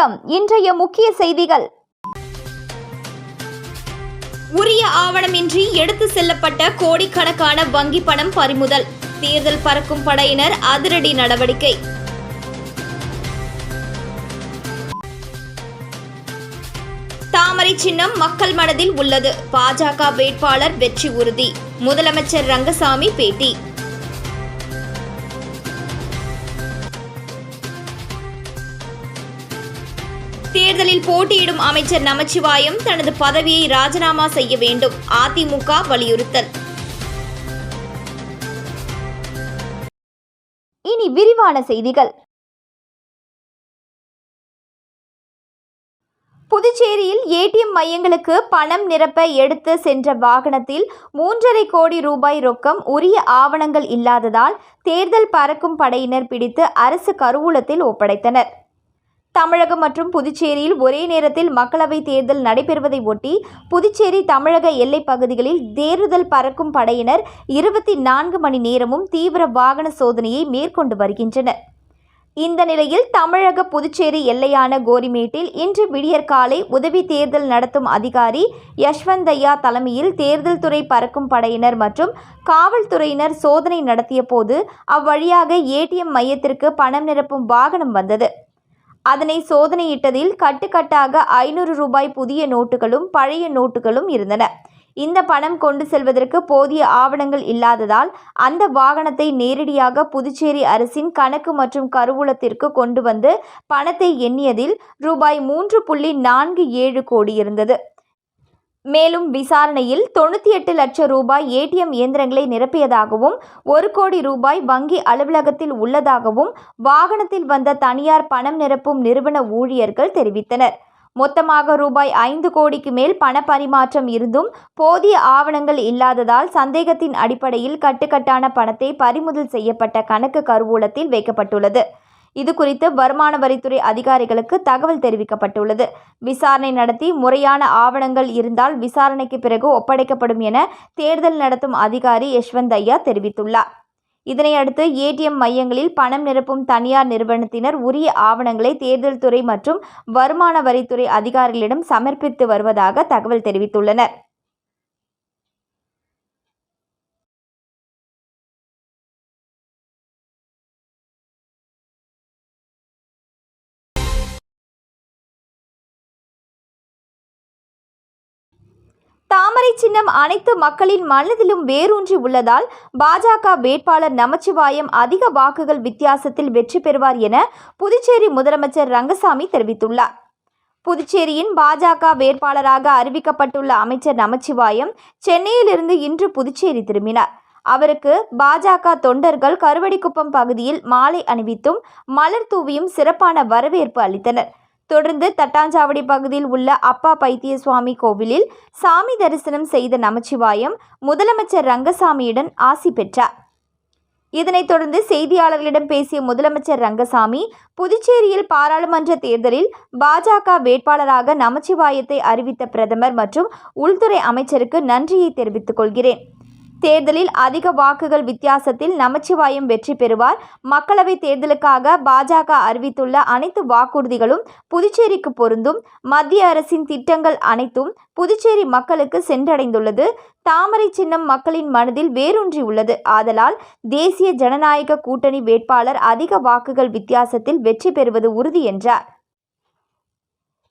வணக்கம். இன்றைய முக்கிய செய்திகள். உரிய ஆவணமின்றி எடுத்து செல்லப்பட்ட கோடிக்கணக்கான வங்கி பணம் பறிமுதல். தேர்தல் பறக்கும் படையினர் அதிரடி நடவடிக்கை. தாமரை சின்னம் மக்கள் மனதில் உள்ளது. பாஜக வேட்பாளர் வெற்றி உறுதி. முதலமைச்சர் ரங்கசாமி பேட்டி. தேர்தலில் போட்டியிடும் அமைச்சர் நமச்சிவாயம் தனது பதவியை ராஜினாமா செய்ய வேண்டும். அதிமுக வலியுறுத்தல். இனி விரிவான செய்திகள். புதுச்சேரியில் ஏடிஎம் மையங்களுக்கு பணம் நிரப்ப எடுத்து சென்ற வாகனத்தில் மூன்றரை கோடி ரூபாய் ரொக்கம் உரிய ஆவணங்கள் இல்லாததால் தேர்தல் பறக்கும் படையினர் பிடித்து அரசு கருவூலத்தில் ஒப்படைத்தனர். தமிழகம் மற்றும் புதுச்சேரியில் ஒரே நேரத்தில் மக்களவைத் தேர்தல் நடைபெறுவதை ஒட்டி புதுச்சேரி தமிழக எல்லைப் பகுதிகளில் தேர்தல் பறக்கும் படையினர் இருபத்தி நான்கு மணி நேரமும் தீவிர வாகன சோதனையை மேற்கொண்டு வருகின்றனர். இந்த நிலையில் தமிழக புதுச்சேரி எல்லையான கோரிமேட்டில் இன்று விடியற்காலை உதவி தேர்தல் நடத்தும் அதிகாரி யஷ்வந்தையா தலைமையில் தேர்தல் துறை பறக்கும் படையினர் மற்றும் காவல்துறையினர் சோதனை நடத்திய போது அவ்வழியாக ஏடிஎம் மையத்திற்கு பணம் நிரப்பும் வாகனம் வந்தது. அதனை சோதனையிட்டதில் கட்டுக்கட்டாக ஐநூறு ரூபாய் புதிய நோட்டுகளும் பழைய நோட்டுகளும் இருந்தன. இந்த பணம் கொண்டு செல்வதற்கு போதிய ஆவணங்கள் இல்லாததால் அந்த வாகனத்தை நேரடியாக புதுச்சேரி அரசின் கணக்கு மற்றும் கருவூலத்திற்கு கொண்டு வந்து பணத்தை எண்ணியதில் ரூபாய் மூன்று புள்ளி நான்கு ஏழு கோடி இருந்தது. மேலும் விசாரணையில் தொண்ணூற்றி எட்டு லட்சம் ரூபாய் ஏடிஎம் இயந்திரங்களை நிரப்பியதாகவும் ஒரு கோடி ரூபாய் வங்கி அலுவலகத்தில் உள்ளதாகவும் வாகனத்தில் வந்த தனியார் பணம் நிரப்பும் நிறுவன ஊழியர்கள் தெரிவித்தனர். மொத்தமாக ரூபாய் ஐந்து கோடிக்கு மேல் பண பரிமாற்றம் இருந்தும் போதிய ஆவணங்கள் இல்லாததால் சந்தேகத்தின் அடிப்படையில் கட்டுக்கட்டான பணத்தை பறிமுதல் செய்யப்பட்ட கணக்கு கருவூலத்தில் வைக்கப்பட்டுள்ளது. இது குறித்து வருமான வரித்துறை அதிகாரிகளுக்கு தகவல் தெரிவிக்கப்பட்டுள்ளது. விசாரணை நடத்தி முறையான ஆவணங்கள் இருந்தால் விசாரணைக்கு பிறகு ஒப்படைக்கப்படும் என தேர்தல் நடத்தும் அதிகாரி யஷ்வந்த் ஐயா தெரிவித்துள்ளார். இதனையடுத்து ஏடிஎம் மையங்களில் பணம் நிரப்பும் தனியார் நிறுவனத்தினர் உரிய ஆவணங்களை தேர்தல் துறை மற்றும் வருமான வரித்துறை அதிகாரிகளிடம் சமர்ப்பித்து வருவதாக தகவல் தெரிவித்துள்ளனர். சின்னம் அனைத்து மக்களின் மனதிலும் வேரூன்றி உள்ளதால் பாஜக வேட்பாளர் நமச்சிவாயம் அதிக வாக்குகள் வித்தியாசத்தில் வெற்றி பெறுவார் என புதுச்சேரி முதலமைச்சர் ரங்கசாமி தெரிவித்துள்ளார். புதுச்சேரியின் பாஜக வேட்பாளராக அறிவிக்கப்பட்டுள்ள அமைச்சர் நமச்சிவாயம் சென்னையிலிருந்து இன்று புதுச்சேரி திரும்பினார். அவருக்கு பாஜக தொண்டர்கள் கருவடிக்குப்பம் பகுதியில் மாலை அணிவித்தும் மலர் தூவியும் சிறப்பான வரவேற்பு அளித்தனர். தொடர்ந்து தட்டாஞ்சாவடி பகுதியில் உள்ள அப்பா பைத்திய சுவாமி கோவிலில் சாமி தரிசனம் செய்த நமச்சிவாயம் முதலமைச்சர் ரங்கசாமியுடன் ஆசி பெற்றார். இதனைத் தொடர்ந்து செய்தியாளர்களிடம் பேசிய முதலமைச்சர் ரங்கசாமி புதுச்சேரியில் பாராளுமன்ற தேர்தலில் பாஜக வேட்பாளராக நமச்சிவாயத்தை அறிவித்த பிரதமர் மற்றும் உள்துறை அமைச்சருக்கு நன்றியை தெரிவித்துக் கொள்கிறேன். தேர்தலில் அதிக வாக்குகள் வித்தியாசத்தில் நமச்சிவாயம் வெற்றி பெறுவார். மக்களவைத் தேர்தலுக்காக பாஜக அறிவித்துள்ள அனைத்து வாக்குறுதிகளும் புதுச்சேரிக்கு பொருந்தும். மத்திய அரசின் திட்டங்கள் அனைத்தும் புதுச்சேரி மக்களுக்கு சென்றடைந்துள்ளது. தாமரை சின்னம் மக்களின் மனதில் வேரூன்றி உள்ளது. ஆதலால் தேசிய ஜனநாயக கூட்டணி வேட்பாளர் அதிக வாக்குகள் வித்தியாசத்தில் வெற்றி பெறுவது உறுதி என்றார்.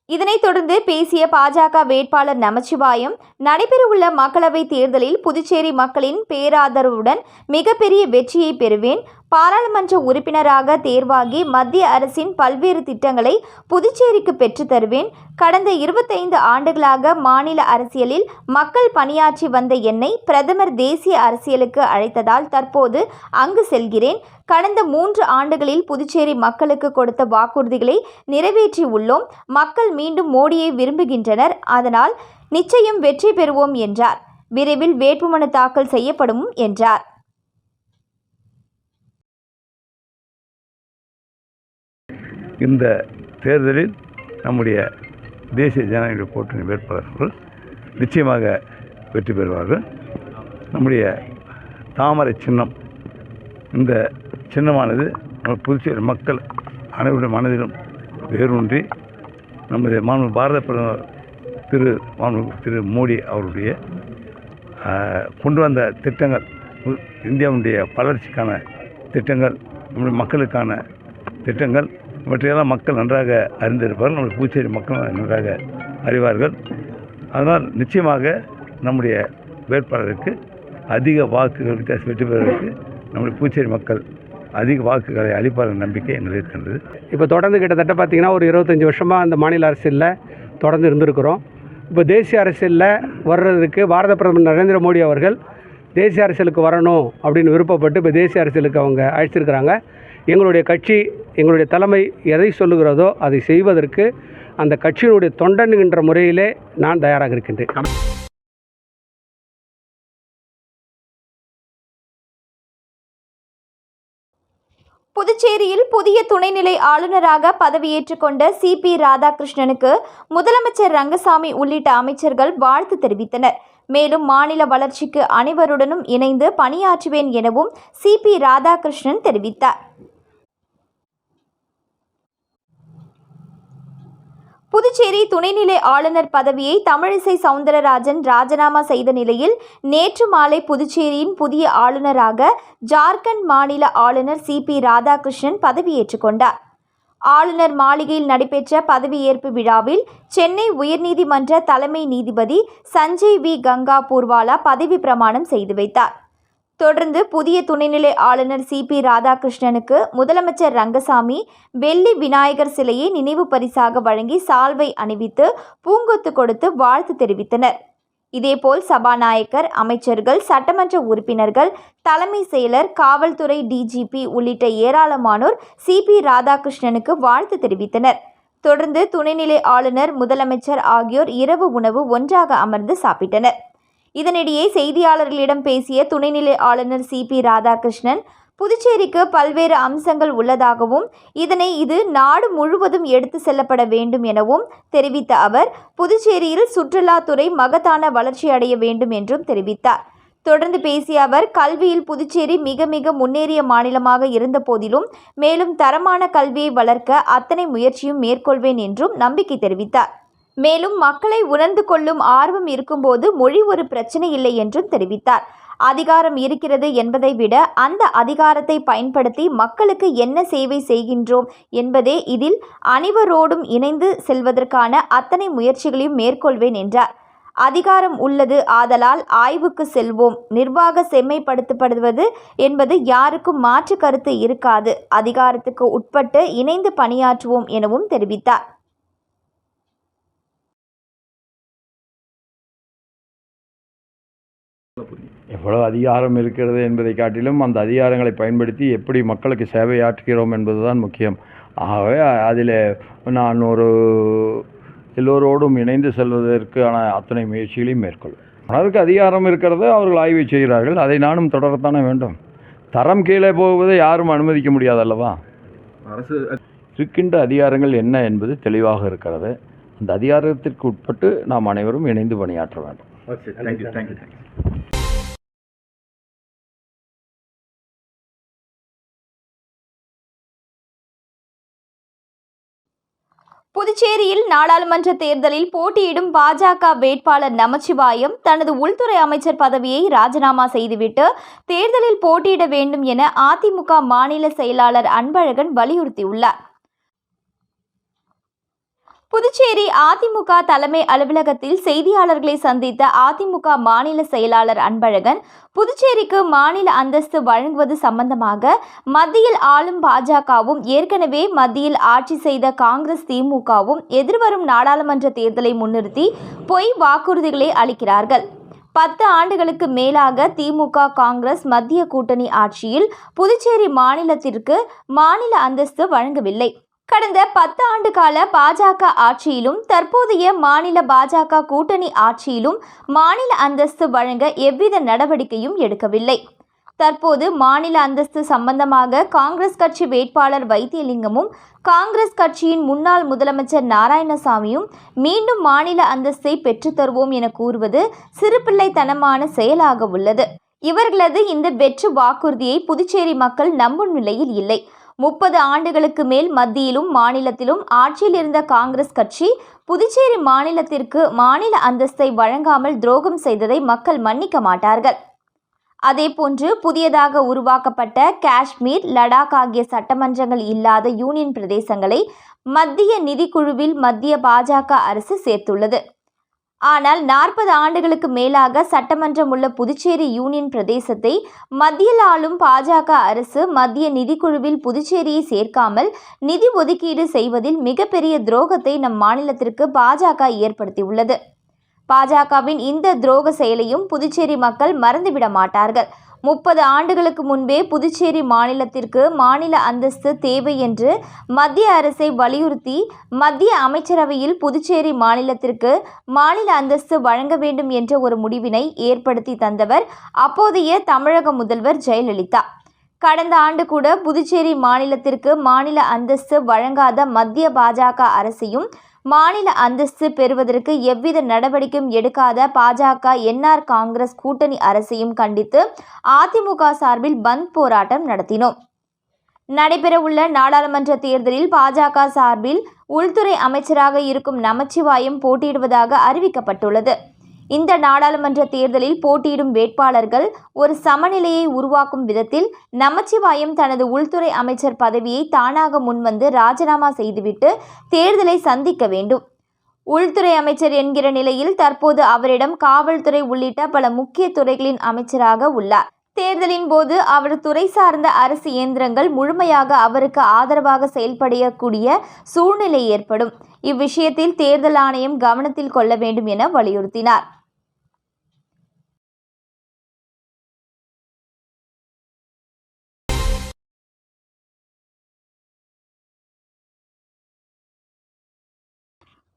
இதனைத் தொடர்ந்து பேசிய பாஜக வேட்பாளர் நமச்சிவாயம் நடைபெறவுள்ள மக்களவைத் தேர்தலில் புதுச்சேரி மக்களின் பேராதரவுடன் மிகப்பெரிய வெற்றியை பெறுவேன். பாராளுமன்ற உறுப்பினராக தேர்வாகி மத்திய அரசின் பல்வேறு திட்டங்களை புதுச்சேரிக்கு பெற்றுத் தருவேன். கடந்த இருபத்தைந்து ஆண்டுகளாக மாநில அரசியலில் மக்கள் பணியாற்றி வந்த என்னை பிரதமர் தேசிய அரசியலுக்கு அழைத்ததால் தற்போது அங்கு செல்கிறேன். கடந்த மூன்று ஆண்டுகளில் புதுச்சேரி மக்களுக்கு கொடுத்த வாக்குறுதிகளை நிறைவேற்றி உள்ளோம். மக்கள் மீண்டும் மோடியை விரும்புகின்றனர். அதனால் நிச்சயம் வெற்றி பெறுவோம் என்றார். விரைவில் வேட்புமனு தாக்கல் செய்யப்படும் என்றார். இந்த தேர்தலில் நம்முடைய தேசிய ஜனநாயக கூட்டணி வேட்பாளர்கள் நிச்சயமாக வெற்றி பெறுவார்கள். நம்முடைய தாமரை சின்னம் இந்த சின்னமானது நம்ம புதுச்சேரி மக்கள் அனைவருடைய மனதிலும் வேரூன்றி நம்முடைய மாணவர் பாரத பிரதமர் திரு மாணவர் திரு மோடி அவருடைய கொண்டு வந்த திட்டங்கள் இந்தியாவுடைய வளர்ச்சிக்கான திட்டங்கள் நம்முடைய மக்களுக்கான திட்டங்கள் இவற்றையெல்லாம் மக்கள் நன்றாக அறிந்திருப்பார்கள் நம்முடைய புதுச்சேரி மக்கள் நன்றாக அறிவார்கள். அதனால் நிச்சயமாக நம்முடைய வேட்பாளருக்கு அதிக வாக்குகள் வித்தியாசம் வெற்றி பெறுவதற்கு நம்முடைய புதுச்சேரி மக்கள் அதிக வாக்குகளை அளிப்பார்கள் நம்பிக்கை எங்களுக்கு இருக்கின்றது. இப்போ தொடர்ந்து கிட்டத்தட்ட பார்த்திங்கன்னா ஒரு இருபத்தஞ்சி வருஷமாக அந்த மாநில அரசியலில் தொடர்ந்து இருந்திருக்கிறோம். இப்போ தேசிய அரசியலில் வர்றதுக்கு பாரத பிரதமர் நரேந்திர மோடி அவர்கள் தேசிய அரசியலுக்கு வரணும் அப்படின்னு விருப்பப்பட்டு இப்போ தேசிய அரசியலுக்கு அவங்க அழைச்சிருக்கிறாங்க. எங்களுடைய கட்சி எங்களுடைய தலைமை எதை சொல்லுகிறதோ அதை செய்வதற்கு அந்த கட்சியினுடைய தொண்டன் என்ற முறையிலே நான் தயாராக இருக்கின்றேன். புதுச்சேரியில் புதிய துணைநிலை ஆளுநராக பதவியேற்றுக் கொண்ட சி பி ராதாகிருஷ்ணனுக்கு முதலமைச்சர் ரங்கசாமி உள்ளிட்ட அமைச்சர்கள் வாழ்த்து தெரிவித்தனர். மேலும் மாநில வளர்ச்சிக்கு அனைவருடனும் இணைந்து பணியாற்றுவேன் எனவும் சி பி ராதாகிருஷ்ணன் தெரிவித்தார். புதுச்சேரி துணைநிலை ஆளுநர் பதவியை தமிழிசை சவுந்தரராஜன் ராஜினாமா செய்த நிலையில் நேற்று மாலை புதுச்சேரியின் புதிய ஆளுநராக ஜார்க்கண்ட் மாநில ஆளுநர் சி பி ராதாகிருஷ்ணன் பதவியேற்றுக் கொண்டார். ஆளுநர் மாளிகையில் நடைபெற்ற பதவியேற்பு விழாவில் சென்னை உயர்நீதிமன்ற தலைமை நீதிபதி சஞ்சய் வி. கங்கா பூர்வாலா பதவி பிரமாணம் செய்து வைத்தார். தொடர்ந்து புதிய துணைநிலை ஆளுநர் சி. பி. ராதாகிருஷ்ணனுக்கு முதலமைச்சர் ரங்கசாமி வெள்ளி விநாயகர் சிலையை நினைவு பரிசாக வழங்கி சால்வை அணிவித்து பூங்கொத்து கொடுத்து வாழ்த்து தெரிவித்தனர். இதேபோல் சபாநாயகர் அமைச்சர்கள் சட்டமன்ற உறுப்பினர்கள் தலைமை செயலர் காவல்துறை டிஜிபி உள்ளிட்ட ஏராளமானோர் சி. பி. ராதாகிருஷ்ணனுக்கு வாழ்த்து தெரிவித்தனர். தொடர்ந்து துணைநிலை ஆளுநர் முதலமைச்சர் ஆகியோர் இரவு உணவு ஒன்றாக அமர்ந்து சாப்பிட்டனர். இதனிடையே செய்தியாளர்களிடம் பேசிய துணைநிலை ஆளுநர் சி பி ராதாகிருஷ்ணன் புதுச்சேரிக்கு பல்வேறு அம்சங்கள் உள்ளதாகவும் இதனை இது நாடு முழுவதும் எடுத்து செல்லப்பட வேண்டும் எனவும் தெரிவித்த அவர் புதுச்சேரியில் சுற்றுலாத்துறை மகத்தான வளர்ச்சி அடைய வேண்டும் என்றும் தெரிவித்தார். தொடர்ந்து பேசிய அவர் கல்வியில் புதுச்சேரி மிக மிக முன்னேறிய மாநிலமாக இருந்த போதிலும் மேலும் தரமான கல்வியை வளர்க்க அத்தனை முயற்சியும் மேற்கொள்வேன் என்றும் நம்பிக்கை தெரிவித்தார். மேலும் மக்களை உணர்ந்து கொள்ளும் ஆர்வம் இருக்கும்போது மொழி ஒரு பிரச்சனை இல்லை என்றும் தெரிவித்தார். அதிகாரம் இருக்கிறது என்பதை விட அந்த அதிகாரத்தை பயன்படுத்தி மக்களுக்கு என்ன சேவை செய்கின்றோம் என்பதே இதில் அனைவரோடும் இணைந்து செல்வதற்கான அத்தனை முயற்சிகளையும் மேற்கொள்வேன் என்றார். அதிகாரம் உள்ளது ஆதலால் ஆய்வுக்கு செல்வோம். நிர்வாக செம்மைப்படுத்தப்படுவது என்பது யாருக்கும் மாற்று கருத்து இருக்காது. அதிகாரத்துக்கு உட்பட்டு இணைந்து பணியாற்றுவோம் எனவும் தெரிவித்தார். எவ்வளவு அதிகாரம் இருக்கிறது என்பதை காட்டிலும் அந்த அதிகாரங்களை பயன்படுத்தி எப்படி மக்களுக்கு சேவையாற்றுகிறோம் என்பதுதான் முக்கியம். ஆகவே அதில் நான் ஒரு எல்லோரோடும் இணைந்து செல்வதற்கான அத்தனை முயற்சிகளையும் மேற்கொள்வேன். அதற்கு அதிகாரம் இருக்கிறது அவர்கள் ஆய்வு செய்கிறார்கள் அதை நானும் தொடரத்தானே வேண்டும். தரம் கீழே போவதை யாரும் அனுமதிக்க முடியாதல்லவா அரசு இருக்கின்ற அதிகாரங்கள் என்ன என்பது தெளிவாக இருக்கிறது. அந்த அதிகாரத்திற்கு உட்பட்டு நாம் அனைவரும் இணைந்து பணியாற்ற வேண்டும். தேங்க்யூ தேங்க்யூ தேங்க்யூ புதுச்சேரியில் நாடாளுமன்ற தேர்தலில் போட்டியிடும் பாஜக வேட்பாளர் நமச்சிவாயம் தனது உள்துறை அமைச்சர் பதவியை ராஜினாமா செய்துவிட்டு தேர்தலில் போட்டியிட வேண்டும் என அதிமுக மாநில செயலாளர் அன்பழகன் வலியுறுத்தியுள்ளார். புதுச்சேரி அதிமுக தலைமை அலுவலகத்தில் செய்தியாளர்களை சந்தித்த அதிமுக மாநில செயலாளர் அன்பழகன் புதுச்சேரிக்கு மாநில அந்தஸ்து வழங்குவது சம்பந்தமாக மத்தியில் ஆளும் பாஜகவும் ஏற்கனவே மத்தியில் ஆட்சி செய்த காங்கிரஸ் திமுகவும் எதிர்வரும் நாடாளுமன்ற தேர்தலை முன்னிறுத்தி பொய் வாக்குறுதிகளை அளிக்கிறார்கள். பத்து ஆண்டுகளுக்கு மேலாக திமுக காங்கிரஸ் மத்திய கூட்டணி ஆட்சியில் புதுச்சேரி மாநிலத்திற்கு மாநில அந்தஸ்து வழங்கவில்லை. கடந்த பத்து ஆண்டு கால பாஜக ஆட்சியிலும் தற்போதைய மாநில பாஜக கூட்டணி ஆட்சியிலும் மாநில அந்தஸ்து வழங்க எவ்வித நடவடிக்கையும் எடுக்கவில்லை. தற்போது மாநில அந்தஸ்து சம்பந்தமாக காங்கிரஸ் கட்சி வேட்பாளர் வைத்தியலிங்கமும் காங்கிரஸ் கட்சியின் முன்னாள் முதலமைச்சர் நாராயணசாமியும் மீண்டும் மாநில அந்தஸ்தை பெற்றுத்தருவோம் என கூறுவது சிறுபிள்ளைத்தனமான செயலாக உள்ளது. இவர்களது இந்த வெற்று வாக்குறுதியை புதுச்சேரி மக்கள் நம்பும் நிலையில் இல்லை. முப்பது ஆண்டுகளுக்கு மேல் மத்தியிலும் மாநிலத்திலும் ஆட்சியில் இருந்த காங்கிரஸ் கட்சி புதுச்சேரி மாநிலத்திற்கு மாநில அந்தஸ்தை வழங்காமல் துரோகம் செய்ததை மக்கள் மன்னிக்க மாட்டார்கள். அதேபோன்று புதியதாக உருவாக்கப்பட்ட காஷ்மீர் லடாக் ஆகிய சட்டமன்றங்கள் இல்லாத யூனியன் பிரதேசங்களை மத்திய நிதிக்குழுவில் மத்திய பாஜக அரசு சேர்த்துள்ளது. ஆனால் நாற்பது ஆண்டுகளுக்கு மேலாக சட்டமன்றம் உள்ள புதுச்சேரி யூனியன் பிரதேசத்தை மத்தியில் ஆளும் பாஜக அரசு மத்திய நிதிக்குழுவில் புதுச்சேரியை சேர்க்காமல் நிதி ஒதுக்கீடு செய்வதில் மிகப்பெரிய துரோகத்தை நம் மாநிலத்திற்கு பாஜக ஏற்படுத்தியுள்ளது. பாஜகவின் இந்த துரோக செயலையும் புதுச்சேரி மக்கள் மறந்துவிட மாட்டார்கள். முப்பது ஆண்டுகளுக்கு முன்பே புதுச்சேரி மாநிலத்திற்கு மாநில அந்தஸ்து தேவை என்று மத்திய அரசை வலியுறுத்தி மத்திய அமைச்சரவையில் புதுச்சேரி மாநிலத்திற்கு மாநில அந்தஸ்து வழங்க வேண்டும் என்ற ஒரு முடிவினை ஏற்படுத்தி தந்தவர் அப்போதைய தமிழக முதல்வர் ஜெயலலிதா. கடந்த ஆண்டு கூட புதுச்சேரி மாநிலத்திற்கு மாநில அந்தஸ்து வழங்காத மத்திய பாஜக அரசையும் மாநில அந்தஸ்து பெறுவதற்கு எவ்வித நடவடிக்கையும் எடுக்காத பாஜக என்ஆர் காங்கிரஸ் கூட்டணி அரசையும் கண்டித்து அதிமுக சார்பில் பந்த் போராட்டம் நடத்தினோம். நடைபெறவுள்ள நாடாளுமன்ற தேர்தலில் பாஜக சார்பில் உள்துறை அமைச்சராக இருக்கும் நமச்சிவாயம் போட்டியிடுவதாக அறிவிக்கப்பட்டுள்ளது. இந்த நாடாளுமன்ற தேர்தலில் போட்டியிடும் வேட்பாளர்கள் ஒரு சமநிலையை உருவாக்கும் விதத்தில் நமச்சிவாயம் தனது உள்துறை அமைச்சர் பதவியை தானாக முன்வந்து ராஜினாமா செய்துவிட்டு தேர்தலை சந்திக்க வேண்டும். உள்துறை அமைச்சர் என்கிற நிலையில் தற்போது அவரிடம் காவல்துறை உள்ளிட்ட பல முக்கிய துறைகளின் அமைச்சராக உள்ளார். தேர்தலின் போது அவர் துறை சார்ந்த அரசு இயந்திரங்கள் முழுமையாக அவருக்கு ஆதரவாக செயல்படக்கூடிய சூழ்நிலை ஏற்படும். இவ்விஷயத்தில் தேர்தல் ஆணையம் கவனத்தில் கொள்ள வேண்டும் என வலியுறுத்தினார்.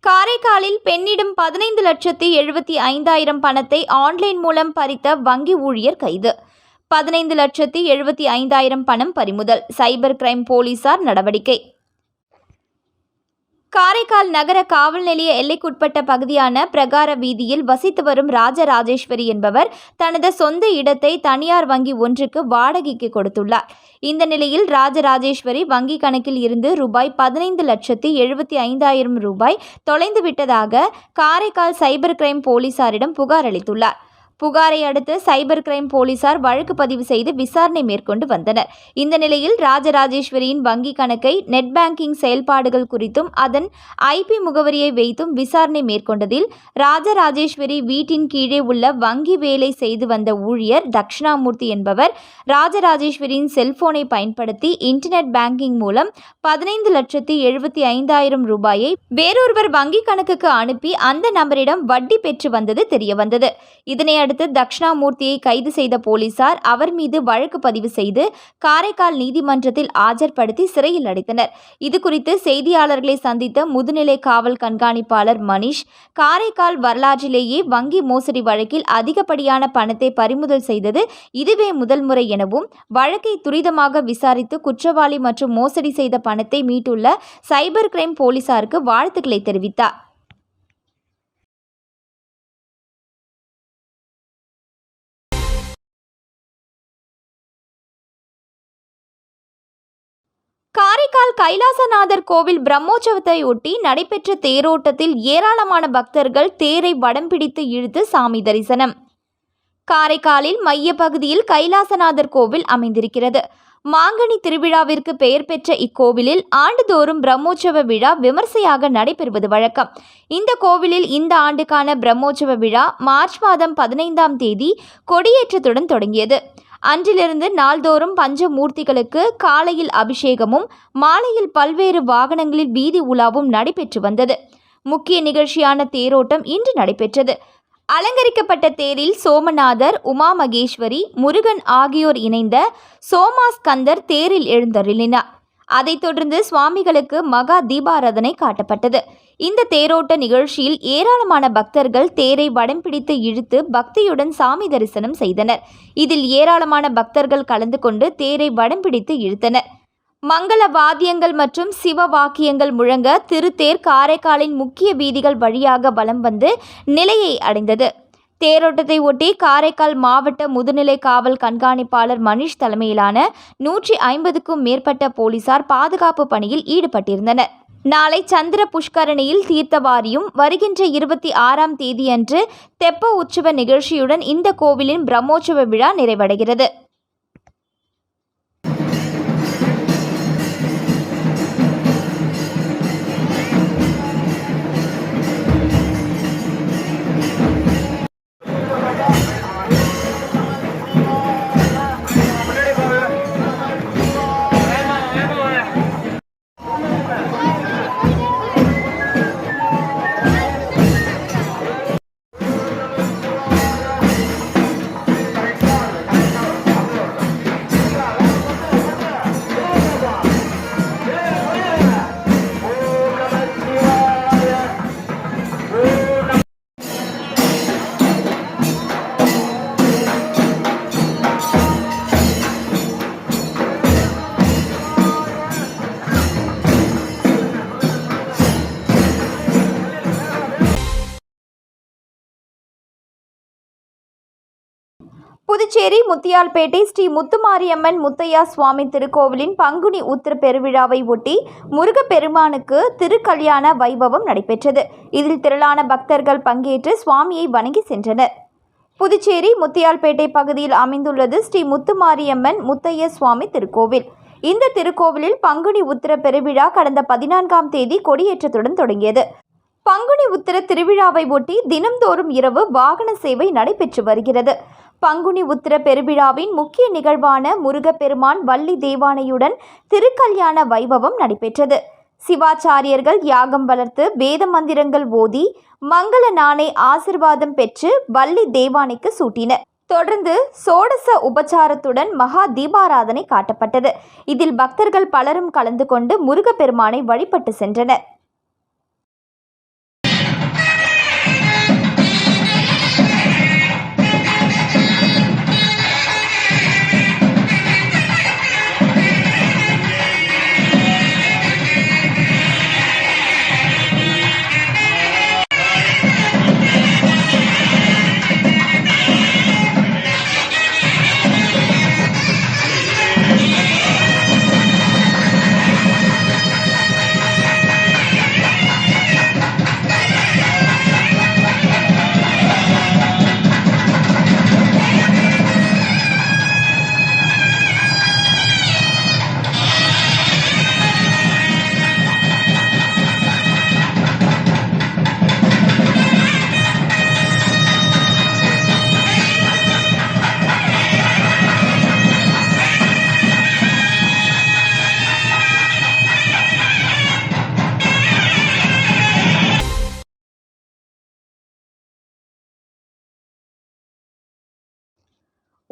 காரைக்காலில் பெண்ணிடம் பதினைந்து லட்சத்தி எழுபத்தி ஐந்தாயிரம் பணத்தை ஆன்லைன் மூலம் பறித்த வங்கி ஊழியர் கைது. பதினைந்து லட்சத்தி எழுபத்தி ஐந்தாயிரம் பணம் பறிமுதல். சைபர் கிரைம் போலீசார் நடவடிக்கை. காரைக்கால் நகர காவல் நிலைய எல்லைக்குட்பட்ட பகுதியான பிரகார வீதியில் வசித்து வரும் ராஜராஜேஸ்வரி என்பவர் தனது சொந்த இடத்தை தனியார் வங்கி ஒன்றுக்கு வாடகைக்கு கொடுத்துள்ளார். இந்த நிலையில் ராஜராஜேஸ்வரி வங்கி கணக்கில் இருந்து ரூபாய் பதினைந்து லட்சத்தி எழுபத்தி ஐந்தாயிரம் ரூபாய் தொலைந்து விட்டதாக காரைக்கால் சைபர் கிரைம் போலீசாரிடம் புகார் அளித்துள்ளார். புகாரை அடுத்து சைபர் கிரைம் போலீசார் வழக்கு பதிவு செய்து விசாரணை மேற்கொண்டு வந்தனர். இந்த நிலையில் ராஜராஜேஸ்வரியின் வங்கி கணக்கை நெட் பேங்கிங் செயல்பாடுகள் குறித்தும் அதன் ஐபி முகவரியை வைத்தும் விசாரணை மேற்கொண்டதில் ராஜராஜேஸ்வரி வீட்டின் கீழே உள்ள வங்கி வேலை செய்து வந்த ஊழியர் தக்ஷணாமூர்த்தி என்பவர் ராஜராஜேஸ்வரியின் செல்போனை பயன்படுத்தி இன்டர்நெட் பேங்கிங் மூலம் பதினைந்து லட்சத்தி எழுபத்தி ஐந்தாயிரம் ரூபாயை வேறொருவர் வங்கி கணக்குக்கு அனுப்பி அந்த நபரிடம் வட்டி பெற்று வந்தது தெரியவந்தது. இதனை இதையடுத்து தக்ஷணாமூர்த்தியை கைது செய்த போலீசார் அவர் மீது வழக்கு பதிவு செய்து காரைக்கால் நீதிமன்றத்தில் ஆஜர்படுத்தி சிறையில் அடைத்தனர். இதுகுறித்து செய்தியாளர்களை சந்தித்த முதுநிலை காவல் கண்காணிப்பாளர் மணிஷ் காரைக்கால் வரலாற்றிலேயே வங்கி மோசடி வழக்கில் அதிகப்படியான பணத்தை பறிமுதல் செய்தது இதுவே முதல் முறை எனவும் வழக்கை துரிதமாக விசாரித்து குற்றவாளி மற்றும் மோசடி செய்த பணத்தை மீட்டுள்ள சைபர் கிரைம் போலீசாருக்கு வாழ்த்துக்களை தெரிவித்தார். காரைக்கால் கைலாசநாதர் கோவில் பிரம்மோற்சவத்தை ஒட்டி நடைபெற்ற தேரோட்டத்தில் ஏராளமான பக்தர்கள் தேரை வடம் பிடித்து இழுத்து சாமி தரிசனம். காரைக்காலில் மையப்பகுதியில் கைலாசநாதர் கோவில் அமைந்திருக்கிறது. மாங்கனி திருவிழாவிற்கு பெயர் பெற்ற இக்கோவிலில் ஆண்டுதோறும் பிரம்மோற்சவ விழா விமர்சையாக நடைபெறுவது வழக்கம். இந்த கோவிலில் இந்த ஆண்டுக்கான பிரம்மோற்சவ விழா மார்ச் மாதம் பதினைந்தாம் தேதி கொடியேற்றத்துடன் தொடங்கியது. அன்றிலிருந்து நாள்தோறும் பஞ்சமூர்த்திகளுக்கு காலையில் அபிஷேகமும் மாலையில் பல்வேறு வாகனங்களில் வீதி உலாவும் நடைபெற்று வந்தது. முக்கிய நிகழ்ச்சியான தேரோட்டம் இன்று நடைபெற்றது. அலங்கரிக்கப்பட்ட தேரில் சோமநாதர் உமா மகேஸ்வரி முருகன் ஆகியோர் இணைந்த சோமாஸ்கந்தர் தேரில் எழுந்தருளினார். அதைத் தொடர்ந்து சுவாமிகளுக்கு மகா தீபாராதனை காட்டப்பட்டது. இந்த தேரோட்ட நிகழ்ச்சியில் ஏராளமான பக்தர்கள் தேரை வடம் பிடித்து இழுத்து பக்தியுடன் சாமி தரிசனம் செய்தனர். இதில் ஏராளமான பக்தர்கள் கலந்து கொண்டு தேரை வடம் பிடித்து இழுத்தனர். மங்கள வாத்தியங்கள் மற்றும் சிவ வாக்கியங்கள் முழங்க திருத்தேர் காரைக்காலின் முக்கிய வீதிகள் வழியாக வலம் வந்து நிலையை அடைந்தது. தேரோட்டத்தை ஒட்டி காரைக்கால் மாவட்ட முதுநிலை காவல் கண்காணிப்பாளர் மணிஷ் தலைமையிலான நூற்றி ஐம்பதுக்கும் மேற்பட்ட போலீசார் பாதுகாப்பு பணியில் ஈடுபட்டிருந்தனர். நாளை சந்திர புஷ்கரணியில் தீர்த்தவாரியும் வருகின்ற இருபத்தி ஆறாம் தேதியன்று தெப்ப உற்சவ நிகழ்ச்சியுடன் இந்த கோவிலின் பிரம்மோற்சவ விழா நிறைவடைகிறது. புதுச்சேரி முத்தியால்பேட்டை ஸ்ரீ முத்துமாரியம்மன் முத்தையா சுவாமி திருக்கோவிலின் பங்குனி உத்திர பெருவிழாவை ஒட்டி முருகப்பெருமானுக்கு திருக்கல்யாண வைபவம் நடைபெற்றது. இதில் திரளான பக்தர்கள் பங்கேற்று சுவாமியை வணங்கி சென்றனர். புதுச்சேரி முத்தியால்பேட்டை பகுதியில் அமைந்துள்ளது ஸ்ரீ முத்துமாரியம்மன் முத்தைய சுவாமி திருக்கோவில். இந்த திருக்கோவிலில் பங்குனி உத்திர பெருவிழா கடந்த பதினான்காம் தேதி கொடியேற்றத்துடன் தொடங்கியது. பங்குனி உத்திர திருவிழாவை ஒட்டி தினம்தோறும் இரவு வாகன சேவை நடைபெற்று வருகிறது. பங்குனி உத்திர பெருவிழாவின் முக்கிய நிகழ்வான முருகப்பெருமான் வள்ளி தேவானையுடன் திருக்கல்யாண வைபவம் நடைபெற்றது. சிவாச்சாரியர்கள் யாகம் வளர்த்து வேத மந்திரங்கள் ஓதி மங்கள நாணை ஆசிர்வாதம் பெற்று வள்ளி தேவானைக்கு சூட்டினர். தொடர்ந்து சோடச உபச்சாரத்துடன் மகா தீபாராதனை காட்டப்பட்டது. இதில் பக்தர்கள் பலரும் கலந்து கொண்டு முருகப்பெருமானை வழிபட்டு சென்றனர்.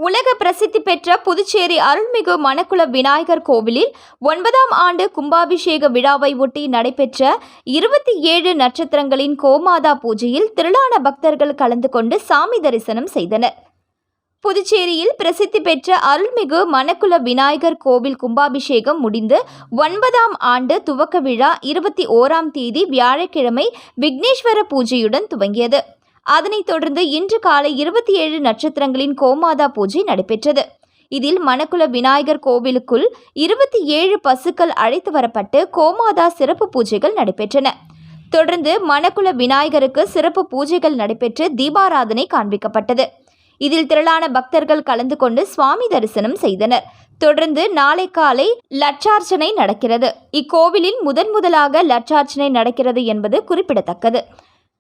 உலக பிரசித்தி பெற்ற புதுச்சேரி அருள்மிகு மணக்குள விநாயகர் கோவிலில் ஒன்பதாம் ஆண்டு கும்பாபிஷேக விழாவை ஒட்டி நடைபெற்ற இருபத்தி ஏழு நட்சத்திரங்களின் கோமாதா பூஜையில் திரளான பக்தர்கள் கலந்து கொண்டு சாமி தரிசனம் செய்தனர். புதுச்சேரியில் பிரசித்தி பெற்ற அருள்மிகு மணக்குள விநாயகர் கோவில் கும்பாபிஷேகம் முடிந்து ஒன்பதாம் ஆண்டு துவக்க விழா இருபத்தி ஓராம் தேதி வியாழக்கிழமை விக்னேஸ்வர பூஜையுடன் துவங்கியது. அதனைத் தொடர்ந்து இன்று காலை இருபத்தி ஏழு நட்சத்திரங்களின் கோமாதா பூஜை நடைபெற்றது. இதில் மணக்குள விநாயகர் கோவிலுக்குள் இருபத்தி ஏழு பசுக்கள் அழைத்து வரப்பட்டு கோமாதா சிறப்பு பூஜைகள் நடைபெற்றன. தொடர்ந்து மணக்குள விநாயகருக்கு சிறப்பு பூஜைகள் நடைபெற்று தீபாராதனை காண்பிக்கப்பட்டது. இதில் திரளான பக்தர்கள் கலந்து கொண்டு சுவாமி தரிசனம் செய்தனர். தொடர்ந்து நாளை காலை லட்சார்ச்சனை நடக்கிறது. இக்கோவிலில் முதன் முதலாக லட்சார்ச்சனை நடக்கிறது என்பது குறிப்பிடத்தக்கது.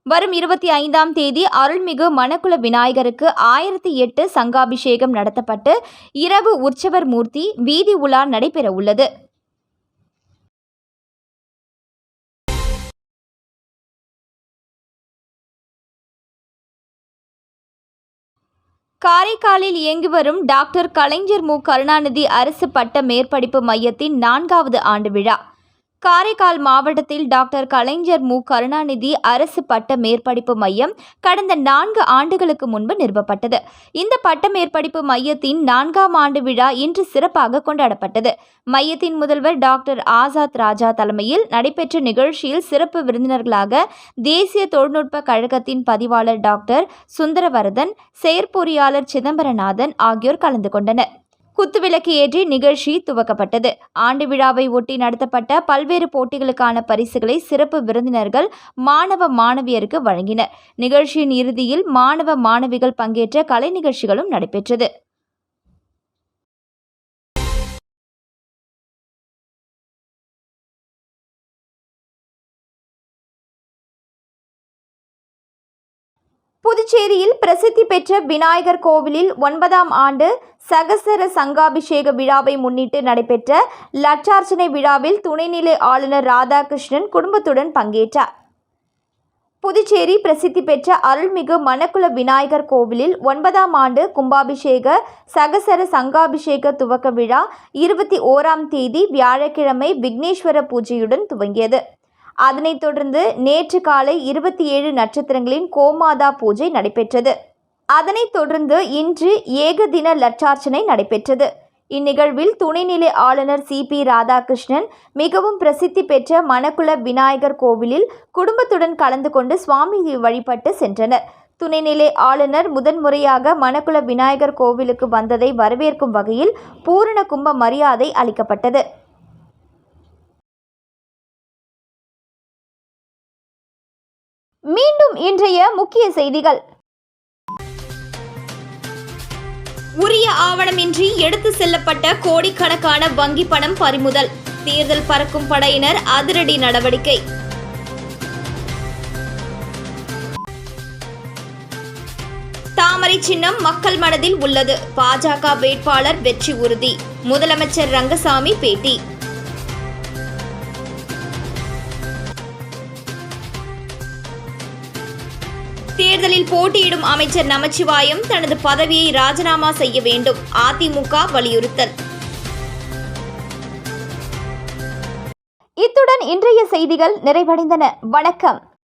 வரும் இருபத்தி ஐந்தாம் தேதி அருள்மிகு மணக்குள விநாயகருக்கு ஆயிரத்தி எட்டு சங்காபிஷேகம் நடத்தப்பட்டு இரவு உற்சவர் மூர்த்தி வீதி உலா நடைபெற உள்ளது. காரைக்காலில் இயங்கி வரும் டாக்டர் கலைஞர் மு. கருணாநிதி அரசு பட்ட மேற்படிப்பு மையத்தின் நான்காவது ஆண்டு விழா. காரைக்கால் மாவட்டத்தில் டாக்டர் கலைஞர் மு. கருணாநிதி அரசு பட்ட மேற்படிப்பு மையம் கடந்த நான்கு ஆண்டுகளுக்கு முன்பு நிறுவப்பட்டது. இந்த பட்ட மேற்படிப்பு மையத்தின் நான்காம் ஆண்டு விழா இன்று சிறப்பாக கொண்டாடப்பட்டது. மையத்தின் முதல்வர் டாக்டர் ஆசாத் ராஜா தலைமையில் நடைபெற்ற நிகழ்ச்சியில் சிறப்பு விருந்தினர்களாக தேசிய தொழில்நுட்ப கழகத்தின் பதிவாளர் டாக்டர் சுந்தரவரதன் செயற்பொறியாளர் சிதம்பரநாதன் ஆகியோர் கலந்து கொண்டனர். குத்துவிளக்கு ஏற்றி நிகழ்ச்சி துவக்கப்பட்டது. ஆண்டு விழாவை ஒட்டி நடத்தப்பட்ட பல்வேறு போட்டிகளுக்கான பரிசுகளை சிறப்பு விருந்தினர்கள் மாணவ மாணவியருக்கு வழங்கினர். நிகழ்ச்சியின் இறுதியில் மாணவ மாணவிகள் பங்கேற்ற கலை நிகழ்ச்சிகளும் நடைபெற்றது. புதுச்சேரியில் பிரசித்தி பெற்ற விநாயகர் கோவிலில் ஒன்பதாம் ஆண்டு சகசர சங்காபிஷேக விழாவை முன்னிட்டு நடைபெற்ற லட்சார்ச்சனை விழாவில் துணைநிலை ஆளுநர் ராதாகிருஷ்ணன் குடும்பத்துடன் பங்கேற்றார். புதுச்சேரி பிரசித்தி பெற்ற அருள்மிகு மணக்குள விநாயகர் கோவிலில் ஒன்பதாம் ஆண்டு கும்பாபிஷேக சகசர சங்காபிஷேக துவக்க விழா இருபத்தி ஓராம் தேதி வியாழக்கிழமை விக்னேஸ்வர பூஜையுடன் துவங்கியது. அதனைத் தொடர்ந்து நேற்று காலை இருபத்தி ஏழு நட்சத்திரங்களின் கோமாதா பூஜை நடைபெற்றது. அதனைத் தொடர்ந்து இன்று ஏகதின லட்சார்ச்சனை நடைபெற்றது. இந்நிகழ்வில் துணைநிலை ஆளுநர் சி. பி. ராதாகிருஷ்ணன் மிகவும் பிரசித்தி பெற்ற மணக்குள விநாயகர் கோவிலில் குடும்பத்துடன் கலந்து கொண்டு சுவாமி வழிபட்டு சென்றனர். துணைநிலை ஆளுநர் முதன்முறையாக மணக்குள விநாயகர் கோவிலுக்கு வந்ததை வரவேற்கும் வகையில் பூரண கும்ப மரியாதை அளிக்கப்பட்டது. மீண்டும் இன்றைய முக்கிய செய்திகள். உரிய ஆவணமின்றி எடுத்து செல்லப்பட்ட கோடிக்கணக்கான வங்கி பணம் பறிமுதல். தேர்தல் பறக்கும் படையினர் அதிரடி நடவடிக்கை. தாமரை சின்னம் மக்கள் மனதில் உள்ளது. பாஜக வேட்பாளர் வெற்றி உறுதி. முதலமைச்சர் ரங்கசாமி பேட்டி. தேர்தலில் போட்டியிடும் அமைச்சர் நமச்சிவாயம் தனது பதவியை ராஜினாமா செய்ய வேண்டும். அதிமுக வலியுறுத்தல். இத்துடன் இன்றைய செய்திகள் நிறைவடைந்தன. வணக்கம்.